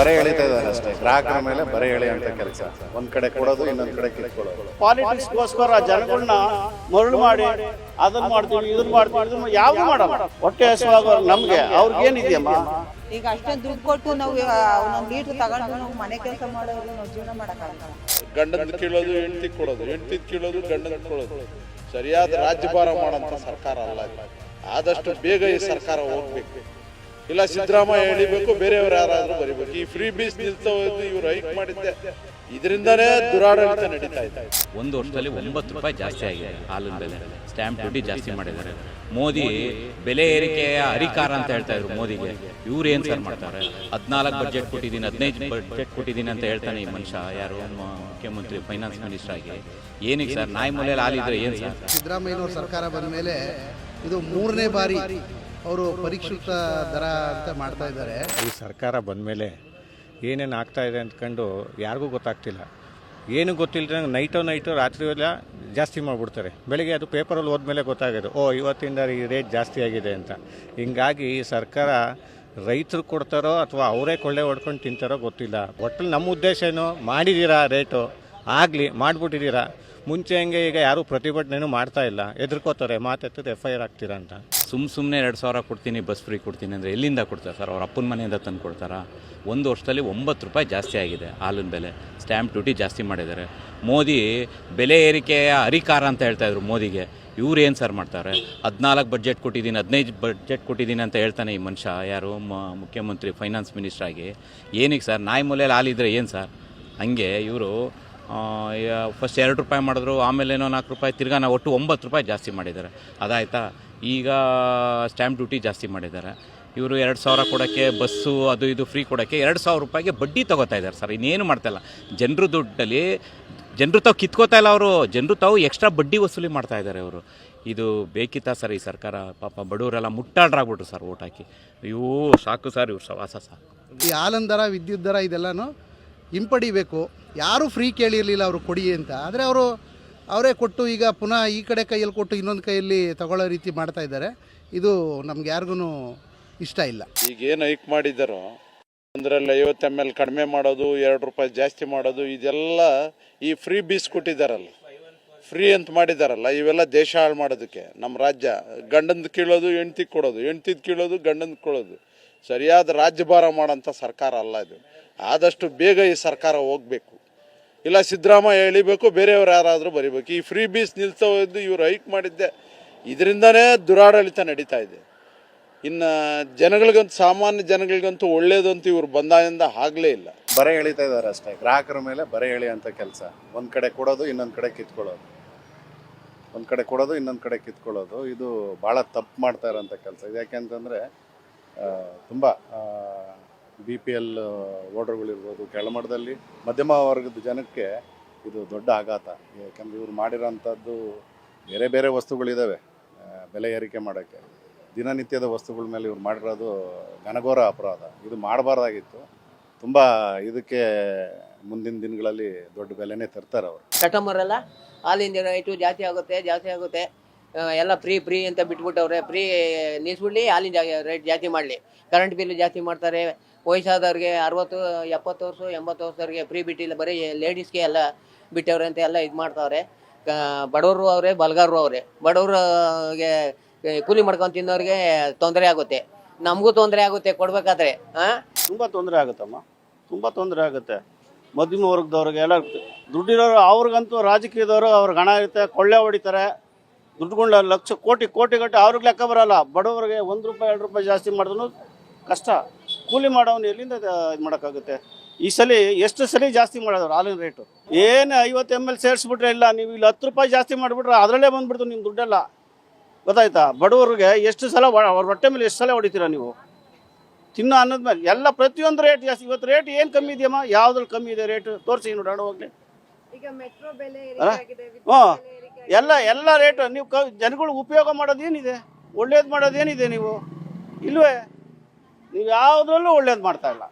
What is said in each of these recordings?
ಬರೆ ಎಳಿತಾ ಇದ್ದಾರೆ ಅಷ್ಟೇ. ಗ್ರಾಹಕರ ಮೇಲೆ ಬರೆ ಎಳೆಯುವಂತ ಕೆಲಸ. ಒಂದ್ ಕಡೆ ಕೊಡೋದು ಇನ್ನೊಂದ್ ಕಡೆ ಕಿತ್ಕೊಳ್ಳೋದು. ಪಾಲಿಟಿಕ್ಸ್ಗೋಸ್ಕರ ಜನಗಳನ್ನ ಮರಳು ಮಾಡಿ ಅದನ್ನ ಮಾಡ್ತೀವಿ ಇದನ್ನ ಮಾಡ್ತೀವಿ ಇದನ್ನ ಯಾವ್ದು ಮಾಡಲ್ಲ. ಹೊಟ್ಟೆ ಹಸುವಾಗ ನಮ್ಗೆ ಅವ್ರಿಗೇನಿದೆಯಮ್ಮ? ಈಗ ಅಷ್ಟೊಂದು ದುಡ್ಡು ಕೊಟ್ಟು ನಾವು ಒಂದೊಂದು ಲೀಟ್ರ್ ತಗೊಂಡು ನಾವು ಮನೆ ಕೆಲಸ ಮಾಡೋದು ನಾವು ಜೀವನ ಮಾಡೋಕ್ಕಾಗಲ್ಲ. ಗಂಡನ ಕೀಳೋದು ಹೆಂಡತಿ ಕೊಡೋದು. ಹೆಂಡತಿ ಕೀಳೋದು ಗಂಡನ ಕೊಡೋದು. ಸರಿಯಾದ ರಾಜ್ಯಭಾರ ಮಾಡೋಂಥ ಸರ್ಕಾರ ಅಲ್ಲ ಆದಷ್ಟು ಬೇಗ ಈ ಸರ್ಕಾರ ಹೋಗ್ಬೇಕು. ಇಲ್ಲ ಸಿದ್ದರಾಮಯ್ಯ ಎಳಿಬೇಕು ಬೇರೆಯವ್ರು ಯಾರಾದರೂ ಬರಿಬೇಕು ಈ ಫ್ರೀ ಬೀಸ್ ನಿಲ್ತಾ ಇವರು ಹೈಕ್ ಮಾಡಿದ್ದೆ. ಇದರಿಂದನೇ ದುರಾಡಳಿತ ನಡೀತಾ ಇದೆ. ಒಂದು ವರ್ಷದಲ್ಲಿ ಒಂಬತ್ತು ರೂಪಾಯಿ ಜಾಸ್ತಿ ಆಗಿದೆ ಹಾಲಿನ ಬೆಲೆ. ಸ್ಟ್ಯಾಂಪ್ ಡ್ಯೂಟಿ ಜಾಸ್ತಿ ಮಾಡಿದ್ದಾರೆ. ಮೋದಿ ಬೆಲೆ ಏರಿಕೆಯ ಅಧಿಕಾರ ಅಂತ ಹೇಳ್ತಾ ಇದ್ರು ಮೋದಿಗೆ. ಇವ್ರು ಏನು ಸರ್ ಮಾಡ್ತಾರೆ? ಹದಿನಾಲ್ಕು ಬಜೆಟ್ ಕೊಟ್ಟಿದ್ದೀನಿ ಹದಿನೈದು ಬಜೆಟ್ ಕೊಟ್ಟಿದ್ದೀನಿ ಅಂತ ಹೇಳ್ತಾನೆ ಈ ಮನುಷ್ಯ. ಯಾರು? ಮುಖ್ಯಮಂತ್ರಿ ಫೈನಾನ್ಸ್ ಮಿನಿಸ್ಟರ್ ಆಗಿ. ಏನಕ್ಕೆ ಸರ್ ನಾಯಿ ಮೂಲೆಯಲ್ಲಿ ಹಾಲಿದ್ರೆ ಏನು ಸರ್ ಸಿದ್ದರಾಮಯ್ಯನವ್ರ ಸರ್ಕಾರ ಬಂದ ಮೇಲೆ ಇದು ಮೂರನೇ ಬಾರಿ ಅವರು ಪರೀಕ್ಷಿತ ದರ ಅಂತ ಮಾಡ್ತಾ ಇದ್ದಾರೆ. ಈ ಸರ್ಕಾರ ಬಂದ ಮೇಲೆ ಏನೇನು ಆಗ್ತಾ ಇದೆ ಅಂದ್ಕೊಂಡು ಯಾರಿಗೂ ಗೊತ್ತಾಗ್ತಿಲ್ಲ. ಏನು ಗೊತ್ತಿಲ್ಲದೆ ನೈಟೋ ನೈಟು ರಾತ್ರಿ ಎಲ್ಲ ಜಾಸ್ತಿ ಮಾಡಿಬಿಡ್ತಾರೆ. ಬೆಳಗ್ಗೆ ಅದು ಪೇಪರಲ್ಲಿ ಹೋದ್ಮೇಲೆ ಗೊತ್ತಾಗೋದು, ಓ, ಇವತ್ತಿಂದ ಈ ರೇಟ್ ಜಾಸ್ತಿ ಆಗಿದೆ ಅಂತ. ಹಿಂಗಾಗಿ ಈ ಸರ್ಕಾರ ರೈತರು ಕೊಡ್ತಾರೋ ಅಥವಾ ಅವರೇ ಕೊಳ್ಳೆ ಹೊಡ್ಕೊಂಡು ತಿಂತಾರೋ ಗೊತ್ತಿಲ್ಲ. ಒಟ್ಟಲ್ಲಿ ನಮ್ಮ ಉದ್ದೇಶ ಏನು? ಮಾಡಿದ್ದೀರಾ ರೇಟು ಆಗಲಿ ಮಾಡಿಬಿಟ್ಟಿದ್ದೀರಾ? ಮುಂಚೆ ಹಂಗೆ ಈಗ ಯಾರೂ ಪ್ರತಿಭಟನೆನೂ ಮಾಡ್ತಾ ಇಲ್ಲ. ಎದುರ್ಕೋತಾರೆ ಮಾತೆತ್ತದ ಎಫ್ ಐ ಆರ್ ಆಗ್ತೀರಾ ಅಂತ. ಸುಮ್ಮ ಸುಮ್ಮನೆ ಎರಡು ಸಾವಿರ ಕೊಡ್ತೀನಿ, ಬಸ್ ಫ್ರೀ ಕೊಡ್ತೀನಿ ಅಂದರೆ ಎಲ್ಲಿಂದ ಕೊಡ್ತಾರೆ ಸರ್? ಅವ್ರ ಅಪ್ಪನ ಮನೆಯಿಂದ ತಂದು ಕೊಡ್ತಾರಾ? ಒಂದು ವರ್ಷದಲ್ಲಿ ಒಂಬತ್ತು ರೂಪಾಯಿ ಜಾಸ್ತಿ ಆಗಿದೆ ಹಾಲಿನ ಬೆಲೆ. ಸ್ಟ್ಯಾಂಪ್ ಡ್ಯೂಟಿ ಜಾಸ್ತಿ ಮಾಡಿದ್ದಾರೆ. ಮೋದಿ ಬೆಲೆ ಏರಿಕೆಯ ಹರಿಕಾರ ಅಂತ ಹೇಳ್ತಾ ಇದ್ರು ಮೋದಿಗೆ. ಇವ್ರು ಏನು ಸರ್ ಮಾಡ್ತಾರೆ? ಹದಿನಾಲ್ಕು ಬಜೆಟ್ ಕೊಟ್ಟಿದ್ದೀನಿ, ಹದಿನೈದು ಬಜೆಟ್ ಕೊಟ್ಟಿದ್ದೀನಿ ಅಂತ ಹೇಳ್ತಾನೆ ಈ ಮನುಷ್ಯ. ಯಾರು? ಮುಖ್ಯಮಂತ್ರಿ ಫೈನಾನ್ಸ್ ಮಿನಿಸ್ಟ್ರಾಗಿ ಏನಕ್ಕೆ ಸರ್? ನಾಯಿ ಮೂಲೆಯಲ್ಲಿ ಹಾಲಿದ್ರೆ ಏನು ಸರ್? ಹಂಗೆ ಇವರು ಫಸ್ಟ್ ಎರಡು ರೂಪಾಯಿ ಮಾಡಿದ್ರು, ಆಮೇಲೆ ಏನೋ ನಾಲ್ಕು ರೂಪಾಯಿ, ತಿರ್ಗಾ ನಾವು ಒಟ್ಟು ಒಂಬತ್ತು ರೂಪಾಯಿ ಜಾಸ್ತಿ ಮಾಡಿದ್ದಾರೆ. ಅದಾಯ್ತಾ? ಈಗ ಸ್ಟ್ಯಾಂಪ್ ಡ್ಯೂಟಿ ಜಾಸ್ತಿ ಮಾಡಿದ್ದಾರೆ. ಇವರು ಎರಡು ಸಾವಿರ ಕೊಡೋಕ್ಕೆ ಬಸ್ಸು, ಅದು ಇದು ಫ್ರೀ ಕೊಡೋಕ್ಕೆ ಎರಡು ಸಾವಿರ ರೂಪಾಯಿಗೆ ಬಡ್ಡಿ ತೊಗೋತಾ ಇದ್ದಾರೆ ಸರ್. ಇನ್ನೇನು ಮಾಡ್ತಾಯಿಲ್ಲ ಜನರು ದುಡ್ಡಲ್ಲಿ, ಜನರು ತಾವು ಕಿತ್ಕೋತಾ ಇಲ್ಲ ಅವರು. ಜನರು ತಾವು ಎಕ್ಸ್ಟ್ರಾ ಬಡ್ಡಿ ವಸೂಲಿ ಮಾಡ್ತಾ ಇದ್ದಾರೆ ಅವರು ಇದು ಬೇಕಿತ್ತಾ ಸರ್ ಈ ಸರ್ಕಾರ? ಪಾಪ ಬಡವರೆಲ್ಲ ಮುಟ್ಟಾಡ್ರಾಗ್ಬಿಟ್ರು ಸರ್ ಓಟ್ ಹಾಕಿ. ಅಯ್ಯೋ, ಸಾಕು ಸರ್ ಇವ್ರು ಸವಾಸ ಸಾಕು. ಈ ಹಾಲನ್ ದರ ವಿದ್ಯುತ್ ದರ ಇದೆಲ್ಲನೂ ಹಿಂಪಡಿಬೇಕು. ಯಾರೂ ಫ್ರೀ ಕೇಳಿರಲಿಲ್ಲ ಅವರು ಕೊಡಿ ಅಂತ. ಆದರೆ ಅವರು, ಅವರೇ ಕೊಟ್ಟು ಈಗ ಪುನಃ ಈ ಕಡೆ ಕೈಯಲ್ಲಿ ಕೊಟ್ಟು ಇನ್ನೊಂದು ಕೈಯಲ್ಲಿ ತಗೊಳ್ಳೋ ರೀತಿ ಮಾಡ್ತಾ ಇದ್ದಾರೆ. ಇದು ನಮ್ಗೆ ಯಾರಿಗೂ ಇಷ್ಟ ಇಲ್ಲ. ಈಗ ಏನು ಹೈಕ್ ಮಾಡಿದ್ದಾರೋ, ಒಂದರಲ್ಲಿ ಐವತ್ತು ಎಂ ಎಲ್ ಕಡಿಮೆ ಮಾಡೋದು, ಎರಡು ರೂಪಾಯಿ ಜಾಸ್ತಿ ಮಾಡೋದು, ಇದೆಲ್ಲ ಈ ಫ್ರೀ ಬೀಸ್ ಕೊಟ್ಟಿದ್ದಾರಲ್ಲ. ಫ್ರೀ ಅಂತ ಮಾಡಿದ್ದಾರಲ್ಲ, ಇವೆಲ್ಲ ದೇಶ ಹಾಳು ಮಾಡೋದಕ್ಕೆ. ನಮ್ಮ ರಾಜ್ಯ, ಗಂಡಂದು ಕೀಳೋದು ಹೆಂಡ್ತಿ ಕೊಡೋದು. ಹೆಂಡ್ತಿದ್ ಕೀಳೋದು, ಗಂಡಂದು ಕೊಡೋದು. ಸರಿಯಾದ ರಾಜ್ಯಭಾರ ಮಾಡೋಂಥ ಸರ್ಕಾರ ಅಲ್ಲ ಇದು. ಆದಷ್ಟು ಬೇಗ ಈ ಸರ್ಕಾರ ಹೋಗ್ಬೇಕು. ಇಲ್ಲ ಸಿದ್ದರಾಮಯ್ಯ ಎಳಿಬೇಕು ಬೇರೆಯವ್ರು ಯಾರಾದರೂ ಬರಿಬೇಕು. ಈ ಫ್ರೀ ಬೀಸ್ ನಿಲ್ತವೆ ಎಂದು ಇವ್ರು ಹೈಕ್ ಮಾಡಿದ್ದೆ. ಇದರಿಂದನೇ ದುರಾಡಳಿತ ನಡೀತಾ ಇದೆ. ಇನ್ನು ಜನಗಳಿಗಂತೂ, ಸಾಮಾನ್ಯ ಜನಗಳಿಗಂತೂ ಒಳ್ಳೇದಂತೂ ಇವರು ಬಂದಾಗಿಂದ ಆಗಲೇ ಇಲ್ಲ. ಬರ ಎಳಿತಾ ಇದ್ದಾರೆ ಅಷ್ಟೇ. ಗ್ರಾಹಕರ ಮೇಲೆ ಬರೆ ಅಂತ ಕೆಲಸ. ಒಂದು ಕಡೆ ಕೊಡೋದು, ಇನ್ನೊಂದು ಕಡೆ ಕಿತ್ಕೊಳ್ಳೋದು. ಒಂದು ಕಡೆ ಕೊಡೋದು, ಇನ್ನೊಂದು ಕಡೆ ಕಿತ್ಕೊಳ್ಳೋದು. ಇದು ಭಾಳ ತಪ್ಪು ಮಾಡ್ತಾ ಇರೋಂಥ ಕೆಲಸ. ಇದು ಯಾಕೆಂತಂದರೆ ತುಂಬಾ ಬಿ ಪಿ ಎಲ್ ಓಟರ್ಗಳಿರ್ಬೋದು ಕೆಳಮಟ್ಟದಲ್ಲಿ ಮಧ್ಯಮ ವರ್ಗದ ಜನಕ್ಕೆ ಇದು ದೊಡ್ಡ ಆಘಾತ. ಯಾಕಂದರೆ ಇವರು ಮಾಡಿರೋಂಥದ್ದು ಬೇರೆ ಬೇರೆ ವಸ್ತುಗಳಿದ್ದಾವೆ ಬೆಲೆ ಏರಿಕೆ ಮಾಡೋಕ್ಕೆ. ದಿನನಿತ್ಯದ ವಸ್ತುಗಳ ಮೇಲೆ ಇವ್ರು ಮಾಡಿರೋದು ಘನಘೋರ ಅಪರಾಧ. ಇದು ಮಾಡಬಾರ್ದಾಗಿತ್ತು. ತುಂಬ ಇದಕ್ಕೆ ಮುಂದಿನ ದಿನಗಳಲ್ಲಿ ದೊಡ್ಡ ಬೆಲೆನೇ ತರ್ತಾರೆ ಅವರು. ಕಟಮರಲ್ಲ ಆಲ್ ಇಂಡಿಯಾ ರೈಟು ಜಾಸ್ತಿ ಆಗುತ್ತೆ ಜಾಸ್ತಿ ಆಗುತ್ತೆ. ಎಲ್ಲ ಫ್ರೀ ಫ್ರೀ ಅಂತ ಬಿಟ್ಬಿಟ್ಟವ್ರೆ ಫ್ರೀ ನಿಲ್ಲಿಸ್ಬಿಡ್ಲಿ ಆಲ್ ಇಂಡಿಯಾ ರೇಟ್ ಜಾಸ್ತಿ ಮಾಡಲಿ. ಕರೆಂಟ್ ಬಿಲ್ ಜಾಸ್ತಿ ಮಾಡ್ತಾರೆ. ವಯಸ್ಸಾದವ್ರಿಗೆ ಅರವತ್ತು, ಎಪ್ಪತ್ತು ವರ್ಷ, ಎಂಬತ್ತು ವರ್ಷದವ್ರಿಗೆ ಫ್ರೀ ಬಿಟ್ಟಿಲ್ಲ. ಬರೀ ಲೇಡೀಸ್ಗೆ ಎಲ್ಲ ಬಿಟ್ಟವ್ರೆ ಅಂತ ಎಲ್ಲ ಇದು ಮಾಡ್ತಾವ್ರೆ. ಬಡವರು ಅವರೇ, ಬಲ್ಗಾರರು ಅವರೇ. ಬಡವ್ರಿಗೆ ಕೂಲಿ ಮಾಡ್ಕೊಂಡು ತಿನ್ನೋರಿಗೆ ತೊಂದರೆ ಆಗುತ್ತೆ. ನಮಗೂ ತೊಂದರೆ ಆಗುತ್ತೆ ಕೊಡ್ಬೇಕಾದ್ರೆ ಹಾಂ ತುಂಬ ತೊಂದರೆ ಆಗುತ್ತಮ್ಮ. ತುಂಬ ತೊಂದರೆ ಆಗುತ್ತೆ. ಮಧ್ಯಮ ವರ್ಗದವ್ರಿಗೆ ಎಲ್ಲ ದುಡ್ಡಿರೋರು ಅವ್ರಿಗಂತೂ ರಾಜಕೀಯದವರು ಅವ್ರಿಗೆ ಹಣ ಇರುತ್ತೆ, ಕೊಳ್ಳೆ ಹೊಡಿತಾರೆ. ದುಡ್ಡುಗೊಂಡ ಲಕ್ಷ ಕೋಟಿ ಕೋಟಿ ಗಟ್ಟೆ ಅವ್ರಿಗೆ ಲೆಕ್ಕ ಬರಲ್ಲ. ಬಡವರಿಗೆ ಒಂದು ರೂಪಾಯಿ, ಎರಡು ರೂಪಾಯಿ ಜಾಸ್ತಿ ಮಾಡಿದ್ರು ಕಷ್ಟ. ಕೂಲಿ ಮಾಡೋನು ಎಲ್ಲಿಂದ ಇದು ಮಾಡೋಕ್ಕಾಗುತ್ತೆ? ಈ ಸಲ ಎಷ್ಟು ಸಲ ಜಾಸ್ತಿ ಮಾಡೋದು ಹಾಲಿನ ರೇಟು? ಏನು ಐವತ್ತು ಎಂ ಎಲ್ ಸೇರಿಸ್ಬಿಟ್ರೆ ಇಲ್ಲ ನೀವು ಇಲ್ಲಿ ಹತ್ತು ರೂಪಾಯಿ ಜಾಸ್ತಿ ಮಾಡಿಬಿಟ್ರೆ ಅದರಲ್ಲೇ ಬಂದ್ಬಿಡ್ತು ನಿಮ್ಮ ದುಡ್ಡೆಲ್ಲ. ಗೊತ್ತಾಯ್ತಾ? ಬಡವರಿಗೆ ಎಷ್ಟು ಸಲ ಅವ್ರ ಹೊಟ್ಟೆ ಮೇಲೆ ಎಷ್ಟು ಸಲ ಹೊಡಿತೀರಾ ನೀವು? ತಿನ್ನೋ ಅನ್ನೋದ ಮೇಲೆ ಎಲ್ಲ ಪ್ರತಿಯೊಂದು ರೇಟ್ ಜಾಸ್ತಿ. ಇವತ್ತು ರೇಟ್ ಏನು ಕಮ್ಮಿ ಇದೆಯಮ್ಮ? ಯಾವ್ದ್ರಲ್ಲಿ ಕಮ್ಮಿ ಇದೆ ರೇಟ್? ತೋರಿಸಿ ನೋಡೋಣ ಹೋಗ್ಲಿ? ಹ್ಞೂ. ಎಲ್ಲ ಎಲ್ಲ ರೇಟು. ನೀವು ಕ ಜನಗಳಿಗೆ ಉಪಯೋಗ ಮಾಡೋದು ಏನಿದೆ ಒಳ್ಳೇದು ಮಾಡೋದು ಏನಿದೆ ನೀವು? ಇಲ್ವೇ? ನೀವು ಯಾವುದ್ರಲ್ಲೂ ಒಳ್ಳೇದು ಮಾಡ್ತಾ ಇಲ್ಲ.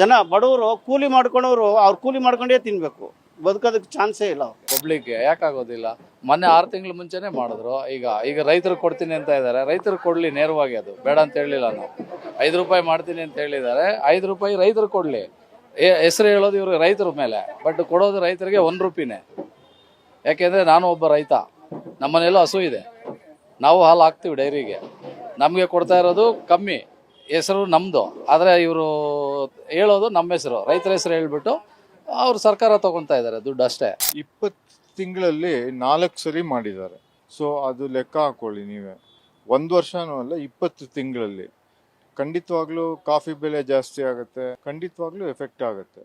ಜನ ಬಡವರು ಕೂಲಿ ಮಾಡ್ಕೊಂಡವರು ಅವ್ರು ಕೂಲಿ ಮಾಡ್ಕೊಂಡೇ ತಿನ್ಬೇಕು. ಬದುಕೋದಕ್ಕೆ ಚಾನ್ಸೇ ಇಲ್ಲ ಪಬ್ಲಿಕ್ ಯಾಕಾಗೋದಿಲ್ಲ ಮೊನ್ನೆ ಆರು ತಿಂಗಳ ಮುಂಚೆನೆ ಮಾಡಿದ್ರು. ಈಗ ಈಗ ರೈತರು ಕೊಡ್ತೀನಿ ಅಂತ ಇದ್ದಾರೆ ರೈತರು ಕೊಡ್ಲಿ ನೇರವಾಗಿ ಅದು. ಬೇಡ ಅಂತ ಹೇಳಲಿಲ್ಲ ನಾವು. ಐದು ರೂಪಾಯಿ ಮಾಡ್ತೀನಿ ಅಂತ ಹೇಳಿದ್ದಾರೆ. ಐದು ರೂಪಾಯಿ ರೈತರು ಕೊಡಲಿ. ಹೆಸರು ಹೇಳೋದು ಇವರು ರೈತರ ಮೇಲೆ. ಬಟ್ ಕೊಡೋದು ರೈತರಿಗೆ ಒಂದು ರೂಪಿನೇ. ಯಾಕೆಂದರೆ ನಾನು ಒಬ್ಬ ರೈತ. ನಮ್ಮನೆಯಲ್ಲೂ ಹಸು ಇದೆ. ನಾವು ಹಾಲು ಹಾಕ್ತೀವಿ ಡೈರಿಗೆ. ನಮಗೆ ಕೊಡ್ತಾ ಇರೋದು ಕಮ್ಮಿ. ಹೆಸರು ನಮ್ಮದು ಆದರೆ ಇವರು ಹೇಳೋದು ನಮ್ಮ ಹೆಸರು. ರೈತರ ಹೆಸರು ಹೇಳ್ಬಿಟ್ಟು ಅವರು ಸರ್ಕಾರ ತಗೊತಾ ಇದ್ದಾರೆ ದುಡ್ಡು ಅಷ್ಟೇ. ಇಪ್ಪತ್ತು ತಿಂಗಳಲ್ಲಿ ನಾಲ್ಕು ಸರಿ ಮಾಡಿದ್ದಾರೆ. ಸೊ ಅದು ಲೆಕ್ಕ ಹಾಕೊಳ್ಳಿ ನೀವೇ. ಒಂದು ವರ್ಷನೂ ಅಲ್ಲ, ಇಪ್ಪತ್ತು ತಿಂಗಳಲ್ಲಿ. ಖಂಡಿತವಾಗ್ಲೂ ಕಾಫಿ ಬೆಲೆ ಜಾಸ್ತಿ ಆಗುತ್ತೆ. ಖಂಡಿತವಾಗ್ಲೂ ಎಫೆಕ್ಟ್ ಆಗುತ್ತೆ.